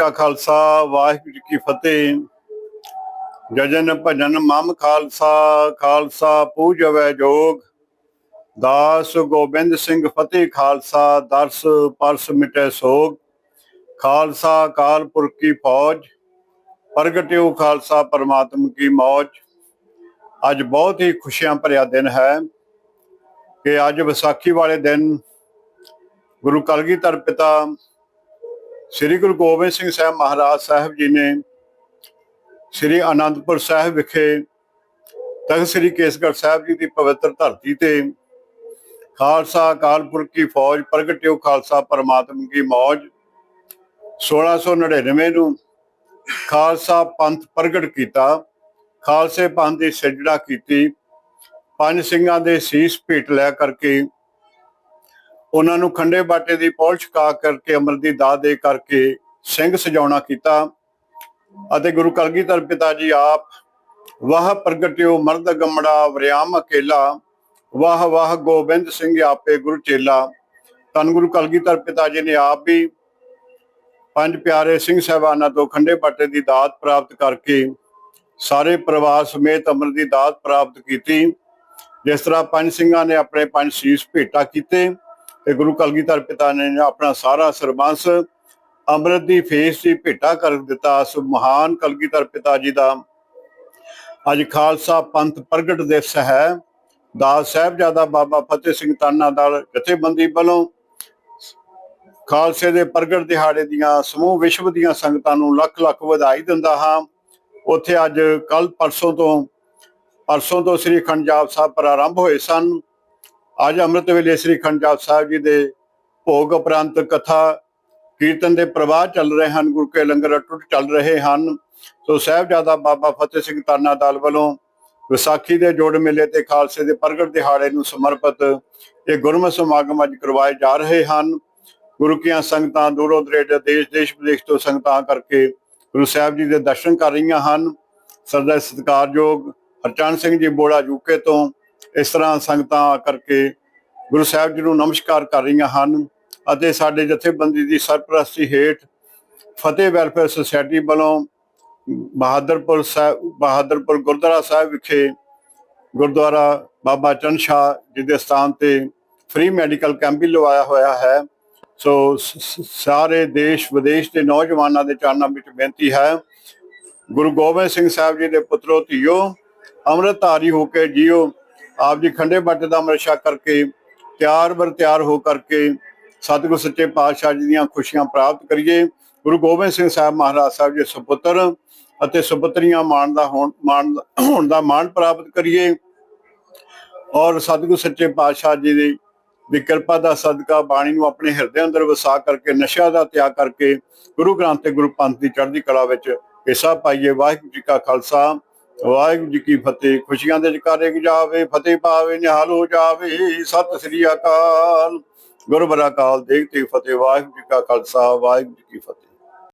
ਕਾ ਖਾਲਸਾ, ਵਾਹਿਗੁਰੂ ਜੀ ਕੀ ਫਤਿਹ। ਜਜਨ ਭਜਨ ਮਮ ਖਾਲਸਾ ਖਾਲਸਾ ਪੂਜਵੈ ਜੋਗ। ਦਾਸ ਗੋਬਿੰਦ ਸਿੰਘ ਫਤਿਹ ਖਾਲਸਾ, ਦਰਸ ਪਰਸ ਮਿਟੈ ਸੋਗ। ਖਾਲਸਾ ਕਾਲਪੁਰਖ ਕੀ ਫੌਜ, ਪ੍ਰਗਟਿਓ ਖਾਲਸਾ ਪਰਮਾਤਮ ਕੀ ਮੌਜ। ਅੱਜ ਬਹੁਤ ਹੀ ਖੁਸ਼ੀਆਂ ਭਰਿਆ ਦਿਨ ਹੈ ਕਿ ਅੱਜ ਵਿਸਾਖੀ ਵਾਲੇ ਦਿਨ ਗੁਰੂ ਕਲਗੀਧਰ ਪਿਤਾ ਸ੍ਰੀ ਗੁਰੂ ਗੋਬਿੰਦ ਸਿੰਘ ਸਾਹਿਬ ਮਹਾਰਾਜ ਸਾਹਿਬ ਜੀ ਨੇ ਸ੍ਰੀ ਅਨੰਦਪੁਰ ਸਾਹਿਬ ਵਿਖੇ ਤਖਤ ਸ੍ਰੀ ਕੇਸਗੜ੍ਹ ਸਾਹਿਬ ਜੀ ਦੀ ਪਵਿੱਤਰ ਧਰਤੀ ਤੇ ਖਾਲਸਾ ਅਕਾਲ ਪੁਰਖ ਕੀ ਫੌਜ ਪ੍ਰਗਟਿਓ ਖਾਲਸਾ ਪਰਮਾਤਮ ਕੀ ਮੌਜ 1699 ਨੂੰ ਖਾਲਸਾ ਪੰਥ ਪ੍ਰਗਟ ਕੀਤਾ, ਖਾਲਸੇ ਪੰਥ ਦੀ ਸਿਰਜਣਾ ਕੀਤੀ, ਪੰਜ ਸਿੰਘਾਂ ਦੇ ਸੀਸ ਭੇਟ ਲੈ ਕਰਕੇ ਉਹਨਾਂ ਨੂੰ ਖੰਡੇ ਬਾਟੇ ਦੀ ਪੌਲ ਛਕਾ ਕਰਕੇ ਅੰਮ੍ਰਿਤ ਦੀ ਦਾਤ ਦੇ ਕਰਕੇ ਸਿੰਘ ਸਜਾਉਣਾ ਕੀਤਾ ਅਤੇ ਗੁਰੂ ਕਲਗੀਧਰ ਪਿਤਾ ਜੀ ਆਪ ਵਾਹ ਪ੍ਰਗਟਿਓ ਮਰਦ ਗਮੜਾ ਵਰਿਆਮ ਅਕੇਲਾ, ਵਾਹ ਵਾਹ ਗੋਬਿੰਦ ਸਿੰਘ ਆਪੇ ਗੁਰੂ ਚੇਲਾ। ਤਨ ਗੁਰੂ ਕਲਗੀਧਰ ਪਿਤਾ ਜੀ ਨੇ ਆਪ ਵੀ ਪੰਜ ਪਿਆਰੇ ਸਿੰਘ ਸਹਿਬਾਨਾਂ ਤੋਂ ਖੰਡੇ ਬਾਟੇ ਦੀ ਦਾਤ ਪ੍ਰਾਪਤ ਕਰਕੇ ਸਾਰੇ ਪਰਿਵਾਰ ਸਮੇਤ ਅੰਮ੍ਰਿਤ ਦੀ ਦਾਤ ਪ੍ਰਾਪਤ ਕੀਤੀ, ਜਿਸ ਤਰ੍ਹਾਂ ਪੰਜ ਸਿੰਘਾਂ ਨੇ ਆਪਣੇ ਪੰਜ ਸੀਸ ਭੇਟਾ ਕੀਤੇ। ਤੇ ਗੁਰੂ ਕਲਗੀਧਰ ਪਿਤਾ ਨੇ ਆਪਣਾ ਸਾਰਾ ਸਰਬੰਸ ਅੰਮ੍ਰਿਤ ਦੀ ਫੇਸ ਦੀ ਭੇਟਾ ਕਰ ਦਿੱਤਾ। ਉਸ ਮਹਾਨ ਕਲਗੀਧਰ ਪਿਤਾ ਜੀ ਦਾ ਅੱਜ ਖਾਲਸਾ ਪੰਥ ਪ੍ਰਗਟ ਦਿਵਸ ਹੈ। ਦਾਸ ਸਾਹਿਬਜ਼ਾਦਾ ਬਾਬਾ ਫਤਿਹ ਸਿੰਘ ਤਾਨਾ ਦਲ ਜਥੇਬੰਦੀ ਵੱਲੋਂ ਖਾਲਸੇ ਦੇ ਪ੍ਰਗਟ ਦਿਹਾੜੇ ਦੀਆਂ ਸਮੂਹ ਵਿਸ਼ਵ ਦੀਆਂ ਸੰਗਤਾਂ ਨੂੰ ਲੱਖ ਲੱਖ ਵਧਾਈ ਦਿੰਦਾ ਹਾਂ। ਉੱਥੇ ਅੱਜ ਕੱਲ ਪਰਸੋਂ ਤੋਂ ਪਰਸੋਂ ਤੋਂ ਸ੍ਰੀ ਅਖੰਡ ਜਾਪ ਸਾਹਿਬ ਪ੍ਰਾਰੰਭ ਹੋਏ ਸਨ। ਅੱਜ ਅੰਮ੍ਰਿਤ ਵੇਲੇ ਸ੍ਰੀ ਖੰਡ ਜਾਪ ਸਾਹਿਬ ਜੀ ਦੇ ਭੋਗ ਉਪਰੰਤ ਕਥਾ ਕੀਰਤਨ ਦੇ ਪ੍ਰਵਾਹ ਚੱਲ ਰਹੇ ਹਨ, ਗੁਰੂ ਕੇ ਲੰਗਰ ਅਟੁੱਟ ਚੱਲ ਰਹੇ ਹਨ। ਸੋ ਸਾਹਿਬਜ਼ਾਦਾ ਬਾਬਾ ਫਤਿਹ ਸਿੰਘ ਤਾਨਾ ਦਾਲ ਵੱਲੋਂ ਵਿਸਾਖੀ ਦੇ ਜੋੜ ਮੇਲੇ ਤੇ ਖਾਲਸੇ ਦੇ ਪ੍ਰਗਟ ਦਿਹਾੜੇ ਨੂੰ ਸਮਰਪਿਤ ਇਹ ਗੁਰਮਤਿ ਸਮਾਗਮ ਅੱਜ ਕਰਵਾਏ ਜਾ ਰਹੇ ਹਨ। ਗੁਰੂ ਕੀਆਂ ਸੰਗਤਾਂ ਦੂਰੋਂ ਦਰੇਡੇ ਦੇਸ਼ ਦੇਸ਼ ਵਿਦੇਸ਼ ਤੋਂ ਸੰਗਤਾਂ ਕਰਕੇ ਗੁਰੂ ਸਾਹਿਬ ਜੀ ਦੇ ਦਰਸ਼ਨ ਕਰ ਰਹੀਆਂ ਹਨ। ਸਰਦਾ ਸਤਿਕਾਰਯੋਗ ਹਰਚੰਦ ਸਿੰਘ ਜੀ ਬੋੜਾ ਯੂਕੇ ਤੋਂ ਇਸ ਤਰ੍ਹਾਂ ਸੰਗਤਾਂ ਕਰਕੇ ਗੁਰੂ ਸਾਹਿਬ ਜੀ ਨੂੰ ਨਮਸਕਾਰ ਕਰ ਰਹੀਆਂ ਹਨ ਅਤੇ ਸਾਡੇ ਜਥੇਬੰਦੀ ਦੀ ਸਰਪ੍ਰਸਤੀ ਹੇਠ ਫਤਿਹ ਵੈਲਫੇਅਰ ਸੁਸਾਇਟੀ ਵੱਲੋਂ ਬਹਾਦਰਪੁਰ ਸਾਹਿਬ, ਬਹਾਦਰਪੁਰ ਗੁਰਦੁਆਰਾ ਸਾਹਿਬ ਵਿਖੇ ਗੁਰਦੁਆਰਾ ਬਾਬਾ ਚੰਦ ਸ਼ਾਹ ਜੀ ਦੇ ਸਥਾਨ ਤੇ ਫ੍ਰੀ ਮੈਡੀਕਲ ਕੈਂਪ ਵੀ ਲਵਾਇਆ ਹੋਇਆ ਹੈ। ਸੋ, ਸਾਰੇ ਦੇਸ਼, ਵਿਦੇਸ਼ ਦੇ ਨੌਜਵਾਨਾਂ ਦੇ ਚਰਨਾਂ ਵਿੱਚ ਬੇਨਤੀ ਹੈ, ਗੁਰੂ ਗੋਬਿੰਦ ਸਿੰਘ ਸਾਹਿਬ ਜੀ ਦੇ ਪੁੱਤਰੋ, ਧੀਓ, ਅੰਮ੍ਰਿਤਧਾਰੀ ਹੋ ਕੇ ਜੀਓ। ਆਪ ਜੀ ਖੰਡੇ ਬਾਟੇ ਦਾ ਅੰਮ੍ਰਿਤ ਕਰਕੇ ਤਿਆਰ ਬਰ ਤਿਆਰ ਹੋ ਕਰਕੇ ਸਤਿਗੁਰ ਸੱਚੇ ਪਾਤਸ਼ਾਹ ਜੀ ਦੀਆਂ ਖੁਸ਼ੀਆਂ ਪ੍ਰਾਪਤ ਕਰੀਏ। ਗੁਰੂ ਗੋਬਿੰਦ ਸਿੰਘ ਸਾਹਿਬ ਮਹਾਰਾਜ ਸਾਹਿਬ ਜੀ ਸੁਪੁੱਤਰ ਅਤੇ ਸੁਪੁੱਤਰੀਆਂ ਮਾਣ ਦਾ ਮਾਣ ਹੋਣ ਦਾ ਮਾਣ ਪ੍ਰਾਪਤ ਕਰੀਏ। ਔਰ ਸਤਿਗੁਰ ਸੱਚੇ ਪਾਤਸ਼ਾਹ ਜੀ ਦੀ ਦੀ ਕਿਰਪਾ ਦਾ ਸਦਕਾ ਬਾਣੀ ਨੂੰ ਆਪਣੇ ਹਿਰਦੇ ਅੰਦਰ ਵਸਾ ਕਰਕੇ ਨਸ਼ਾ ਦਾ ਤਿਆਗ ਕਰਕੇ ਗੁਰੂ ਗ੍ਰੰਥ ਤੇ ਗੁਰੂ ਪੰਥ ਦੀ ਚੜ੍ਹਦੀ ਕਲਾ ਵਿੱਚ ਹਿੱਸਾ ਪਾਈਏ। ਵਾਹਿਗੁਰੂ ਜੀ ਕਾ ਖਾਲਸਾ। ਵਾਹਿਗੁਰੂ ਜੀ ਕੀ ਫਤਿਹ, ਖੁਸ਼ੀਆਂ ਦੇ ਜਕਾਰੇ ਜਾਵੇ, ਫਤਿਹ ਪਾਵੇ, ਨਿਹਾਲ ਹੋ ਜਾਵੇ। ਸਤਿ ਸ੍ਰੀ ਅਕਾਲ। ਗੁਰਬਰਾ ਕਾਲ ਦੇਖ ਤੇ ਫਤਿਹ, ਵਾਹਿਗੁਰੂ ਜੀ ਕਾ ਖਾਲਸਾ, ਵਾਹਿਗੁਰੂ ਜੀ ਕੀ ਫਤਿਹ।